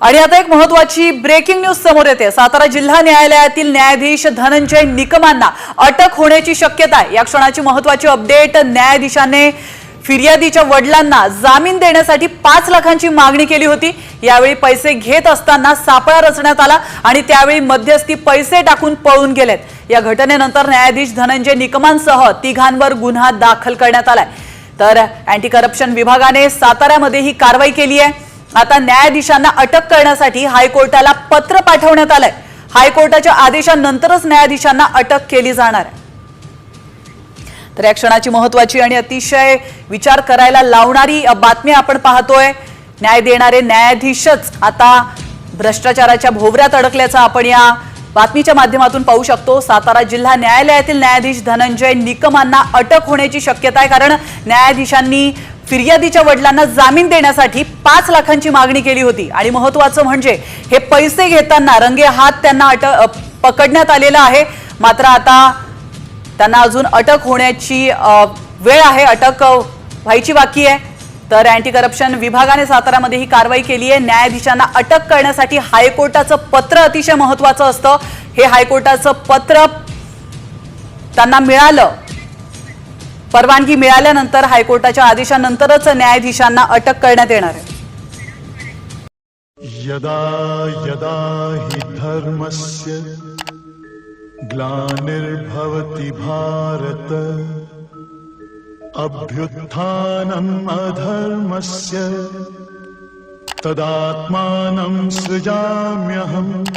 आणि आता एक महत्वाची ब्रेकिंग न्यूज समोर येते. सातारा जिल्हा न्यायालयातील न्यायाधीश धनंजय निकमांना अटक होण्याची शक्यता आहे. या क्षणाची महत्वाची अपडेट न्यायाधीशाने फिर्यादीच्या वडिलांना जामीन देण्यासाठी पाच लाखांची मागणी केली होती. यावेळी पैसे घेत असताना सापळा रचण्यात आला आणि त्यावेळी मध्यस्थी पैसे टाकून पळून गेलेत. या घटनेनंतर न्यायाधीश धनंजय निकमांसह तिघांवर गुन्हा दाखल करण्यात आलाय. तर अँटी करप्शन विभागाने साताऱ्यामध्ये ही कारवाई केली आहे. आता न्यायाधीशांना अटक करण्यासाठी हायकोर्टाला पत्र पाठवण्यात आलंय. हायकोर्टाच्या आदेशानंतरच न्यायाधीशांना अटक केली जाणार आहे. तर या क्षणाची महत्वाची आणि अतिशय विचार करायला लावणारी बातमी आपण पाहतोय. न्याय देणारे न्यायाधीशच आता भ्रष्टाचाराच्या भोवऱ्यात अडकल्याचं आपण या बातमीच्या माध्यमातून पाहू शकतो. सातारा जिल्हा न्यायालयातील न्यायाधीश धनंजय निकमांना अटक होण्याची शक्यता आहे कारण न्यायाधीशांनी फिर्यादीच्या वडिलांना जामीन देण्यासाठी पाच लाखांची मागणी केली होती. आणि महत्वाचं म्हणजे हे पैसे घेताना रंगे हात त्यांना अटक पकडण्यात आलेला आहे. मात्र आता त्यांना अजून अटक होण्याची वेळ आहे. अटक व्हायची बाकी आहे. तर अँटी करप्शन विभागाने साताऱ्यामध्ये ही कारवाई केली आहे. न्यायाधीशांना अटक करण्यासाठी हायकोर्टाचं पत्र अतिशय महत्वाचं असतं. हे हायकोर्टाचं पत्र त्यांना मिळालं. परवानगी मिळाल्यानंतर हायकोर्टाच्या आदेशानंतरच न्यायाधीशांना अटक करण्यात येणार आहे. यदा यदा हि धर्मस्य ग्लानिर्भवति भारत अभ्युत्थानम् अधर्मस्य तदात्मानं सृजाम्यहम्।